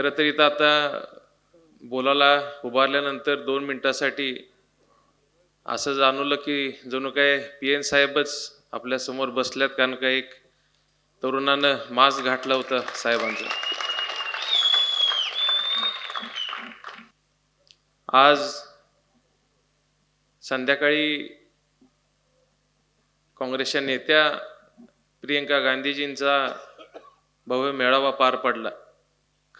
खरं तर इथं आता बोलायला उभारल्यानंतर दोन मिनिटासाठी असं जाणवलं की जणू काय पी एन साहेबच आपल्यासमोर बसल्यात कारण का एक तरुणानं मास्क घातला होता साहेबांचा. आज संध्याकाळी काँग्रेसच्या नेत्या प्रियंका गांधीजींचा भव्य मेळावा पार पडला.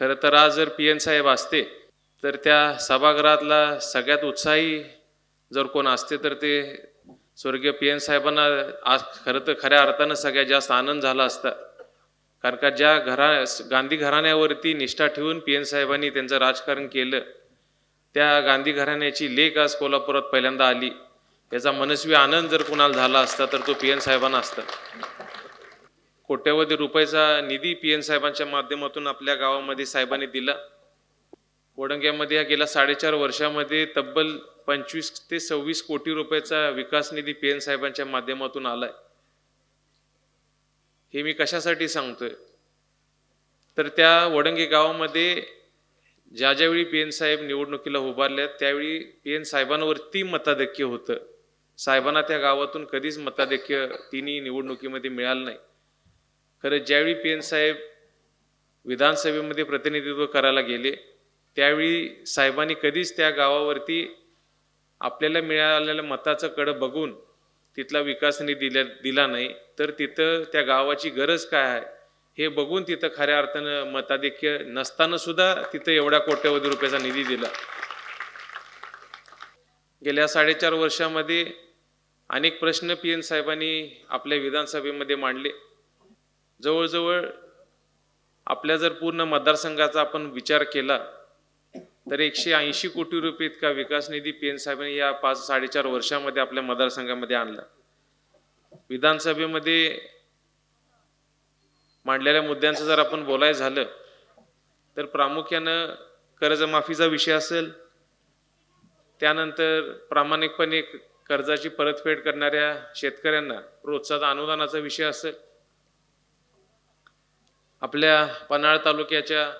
खरं तर आज जर पी एन साहेब असते तर त्या सभागृहातला सगळ्यात उत्साही जर कोण असते तर ते स्वर्गीय पी एन साहेबांना आज खरं तर खऱ्या अर्थानं सगळ्यात जास्त आनंद झाला असता. कारण का ज्या घरा गांधी घराण्यावरती निष्ठा ठेवून पी एन साहेबांनी त्यांचं राजकारण केलं त्या गांधी घराण्याची लेख आज कोल्हापुरात पहिल्यांदा आली. याचा मनस्वी आनंद जर कुणाला झाला असता तर तो पी एन साहेबांना असता. कोट्यवधी रुपयाचा निधी पी एन साहेबांच्या माध्यमातून आपल्या गावामध्ये साहेबांनी दिला. वडंग्यामध्ये या गेल्या साडेचार वर्षामध्ये तब्बल पंचवीस ते सव्वीस कोटी रुपयाचा विकास निधी पी एन साहेबांच्या माध्यमातून आलाय. हे मी कशासाठी सांगतोय? तर त्या वडंगे गावामध्ये ज्या ज्यावेळी पी एन साहेब निवडणुकीला उभारल्या त्यावेळी पी एन साहेबांवरती मताधिक्य होतं. साहेबांना त्या गावातून कधीच मताधिक्य तिन्ही निवडणुकीमध्ये मिळालं नाही. खरं ज्यावेळी पी एन साहेब विधानसभेमध्ये प्रतिनिधित्व करायला गेले त्यावेळी साहेबांनी कधीच त्या गावावरती आपल्याला मिळालेल्या मताचं कडं बघून तिथला विकास निधी दिल्या दिला नाही. तर तिथं त्या गावाची गरज काय आहे हे बघून तिथं खऱ्या अर्थानं मताधिक्य नसताना सुद्धा तिथं एवढ्या कोट्यवधी रुपयाचा निधी दिला. गेल्या साडेचार वर्षामध्ये अनेक प्रश्न पी एन साहेबांनी आपल्या विधानसभेमध्ये मांडले. जवळजवळ आपल्या जर पूर्ण मतदारसंघाचा आपण विचार केला तर एकशे ऐंशी कोटी रुपये इतका विकास निधी पी एन साहेबांनी या पाच साडेचार वर्षामध्ये आपल्या मतदारसंघामध्ये आणला. विधानसभेमध्ये मांडलेल्या मुद्द्यांचं जर आपण बोलायचं झालं तर प्रामुख्यानं कर्जमाफीचा विषय असेल त्यानंतर प्रामाणिकपणे कर्जाची परतफेड करणाऱ्या शेतकऱ्यांना प्रोत्साहन अनुदानाचा विषय असेल आपल्या पन्हाळ तालुक्याच्या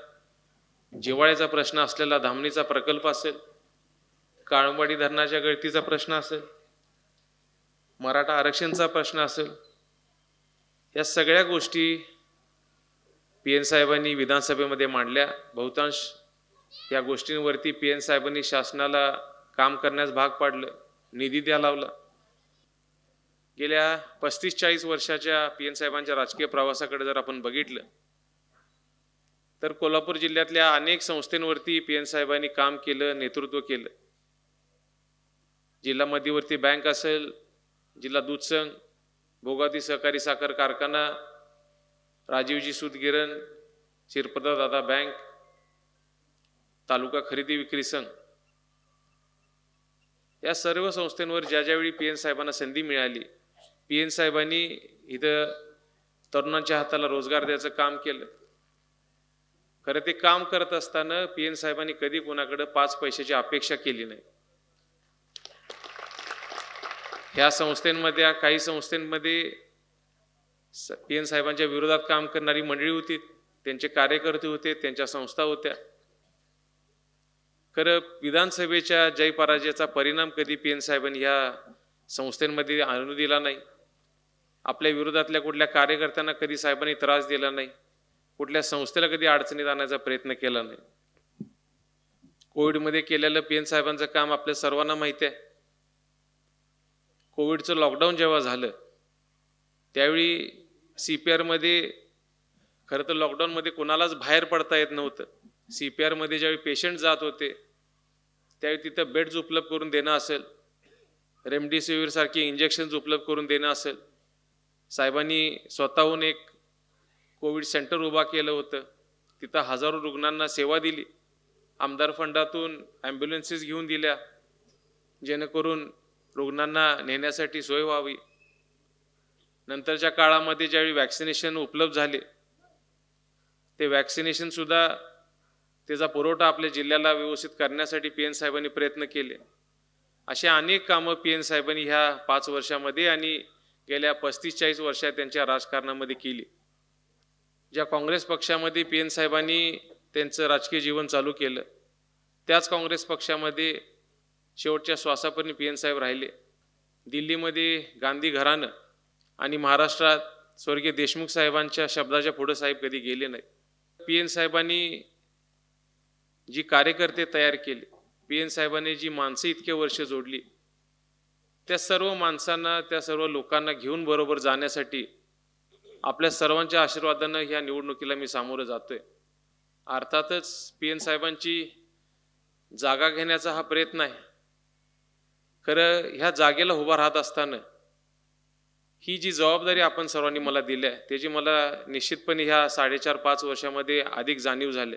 जिवाळ्याचा प्रश्न असलेला धामणीचा प्रकल्प असेल काळंबाडी धरणाच्या गळतीचा प्रश्न असेल मराठा आरक्षणचा प्रश्न असेल या सगळ्या गोष्टी पी एन साहेबांनी विधानसभेमध्ये मांडल्या. बहुतांश या गोष्टींवरती पी एन साहेबांनी शासनाला काम करण्यास भाग पाडलं निधी द्या लावला. गेल्या पस्तीस चाळीस वर्षाच्या पी एन साहेबांच्या राजकीय प्रवासाकडे जर आपण बघितलं तर कोल्हापूर जिल्ह्यातल्या अनेक संस्थेंवरती पी एन साहेबांनी काम केलं नेतृत्व केलं. जिल्हा मध्यवर्ती बँक असेल जिल्हा दूध संघ सहकारी साखर कारखाना राजीवजी सुतगिरण शिरपदा दादा बँक तालुका खरेदी विक्री संघ. या सर्व संस्थांवर ज्या ज्यावेळी पी एन साहेबांना संधी मिळाली पी एन साहेबांनी इथं तरुणांच्या हाताला रोजगार द्यायचं काम केलं. खरं ते काम करत असताना पी एन साहेबांनी कधी कोणाकडे पाच पैशाची अपेक्षा केली नाही. ह्या संस्थेमध्ये काही संस्थांमध्ये पी एन साहेबांच्या विरोधात काम करणारी मंडळी होती त्यांचे कार्यकर्ते होते त्यांच्या संस्था होत्या. खरं विधानसभेच्या जय पराजयाचा परिणाम कधी पी एन साहेबांनी ह्या संस्थांमध्ये आणू दिला नाही. आपल्या विरोधातल्या कुठल्या कार्यकर्त्यांना कधी साहेबांनी त्रास दिला नाही. कुठल्या संस्थेला कधी अडचणीत आणायचा प्रयत्न केला नाही. कोविडमध्ये केलेलं पी एन साहेबांचं काम आपल्या सर्वांना माहिती आहे. कोविडचं लॉकडाऊन जेव्हा झालं त्यावेळी सी पी आरमध्ये खरं तर लॉकडाऊनमध्ये कोणालाच बाहेर पडता येत नव्हतं. सी पी आरमध्ये ज्यावेळी पेशंट जात होते त्यावेळी तिथं बेड्स उपलब्ध करून देणं असेल रेमडेसिवीरसारखी इंजेक्शन्स उपलब्ध करून देणं असेल साहेबांनी स्वतःहून एक कोविड सेंटर उभा केलं होतं. तिथं हजारो रुग्णांना सेवा दिली. आमदार फंडातून ॲम्ब्युलन्सेस घेऊन दिल्या. जेणेकरून रुग्णांना नेण्यासाठी सोय व्हावी. नंतरच्या काळामध्ये ज्यावेळी वॅक्सिनेशन उपलब्ध झाले ते वॅक्सिनेशनसुद्धा त्याचा पुरवठा आपल्या जिल्ह्याला व्यवस्थित करण्यासाठी पी एन साहेबांनी प्रयत्न केले. अशी अनेक कामं पी एन साहेबांनी ह्या पाच वर्षामध्ये आणि गेल्या पस्तीस चाळीस वर्षात त्यांच्या राजकारणामध्ये केली. ज्या काँग्रेस पक्षामध्ये पी एन साहेबांनी त्यांचं राजकीय जीवन चालू केलं त्याच काँग्रेस पक्षामध्ये शेवटच्या श्वासापर्यंत पी एन साहेब राहिले. दिल्लीमध्ये गांधी घराणं आणि महाराष्ट्रात स्वर्गीय देशमुख साहेबांच्या शब्दाच्या पुढं साहेब कधी गेले नाही पी एन साहेबांनी जी कार्यकर्ते तयार केले पी एन साहेबांनी जी माणसं इतके वर्ष जोडली त्या सर्व माणसांना त्या सर्व लोकांना घेऊन बरोबर जाण्यासाठी आपल्या सर्वांच्या आशीर्वादानं ह्या निवडणुकीला मी सामोरं जातोय. अर्थातच पी एन साहेबांची जागा घेण्याचा हा प्रयत्न आहे. खरं ह्या जागेला उभा राहत असताना ही जी जबाबदारी आपण सर्वांनी मला दिली आहे त्याची मला निश्चितपणे ह्या साडेचार पाच वर्षामध्ये अधिक जाणीव झाली